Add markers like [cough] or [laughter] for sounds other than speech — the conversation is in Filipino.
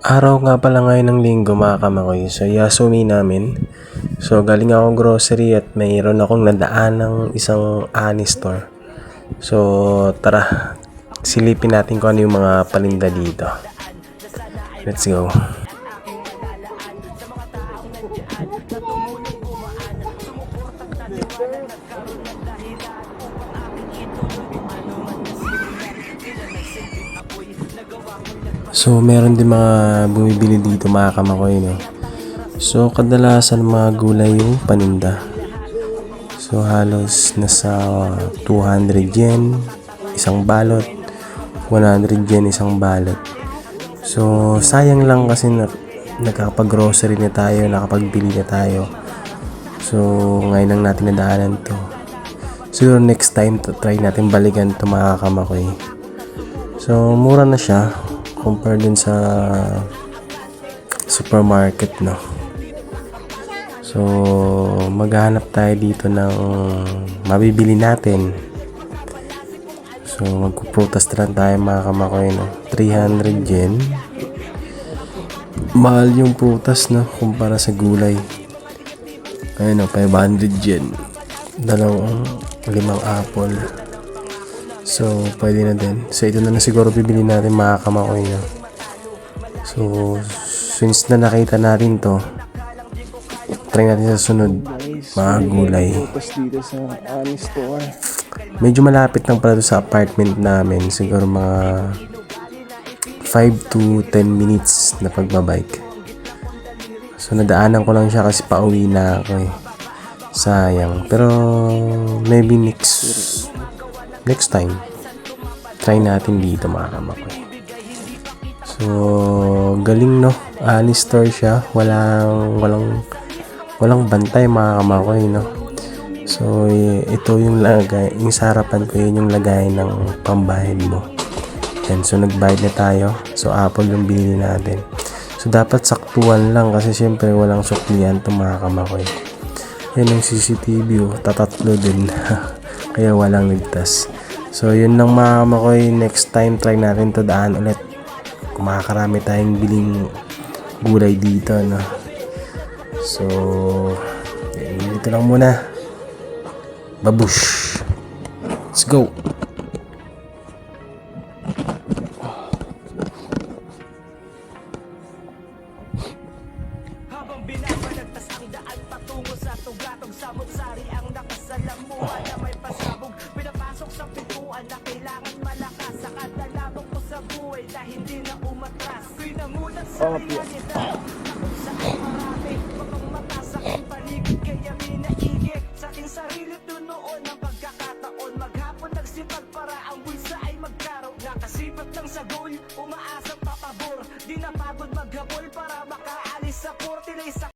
Araw nga pala ngayon ng linggo mga kamakoy. So Yasumi namin. So galing ako grocery at mayroon akong nadaan ng isang ani store. So tara, silipin natin kung ano yung mga paninda dito. Let's go. So, meron din mga bumibili dito mga kamakoy, no? So, kadalasan mga gulay yung paninda. So, halos nasa 200 yen isang balot, 100 yen isang balot. So, sayang lang kasi na, nakakapag-grocery na tayo, nakapagbili na tayo. So, ngayon lang natin nadaanan to. Siguro next time, to try natin balikan to mga kamakoy. So, mura na siya compare din sa supermarket, no? So, maghahanap tayo dito ng mabibili natin. So, magpuprutas na lang tayo mga kamakoy, no? 300 yen. Mahal yung prutas, no? Kumpara sa gulay. Ayun, no? 500 yen. Dalawang limang apple. So, pwede na din. So, ito na na siguro bibili natin mga kamakoy na. So, since na nakita natin to, try natin sa sunod mga gulay. Medyo malapit lang pala sa apartment namin. Siguro mga 5 to 10 minutes na pagbabike. So, nadaanan ko lang siya kasi pauwi na ako eh. Sayang. Pero, maybe next next time try natin dito mga kamakoy so galing no? Store siya. Walang walang walang bantay mga kamakoy no? So ito yung lagay yung sa harapan ko yun yung lagay ng pambayad mo. Yan so nagbayad na tayo. So apple yung binili natin. So dapat saktuan lang kasi syempre walang suklian to mga kamakoy yan ang CCTV oh, tatatlo din [laughs] kaya walang ligtas. So yun lang mga kamakoy next time try natin to daan ulit. Kung makakarami tayong biling gulay dito no? So dito lang muna. Babush! Let's go! Habang binabalagtas ang daan patungo sa tugatong samot-sari ang nakasalamuhan na may goal, umaasang papabor Di napagod maghapol para makaalis sa 49 sa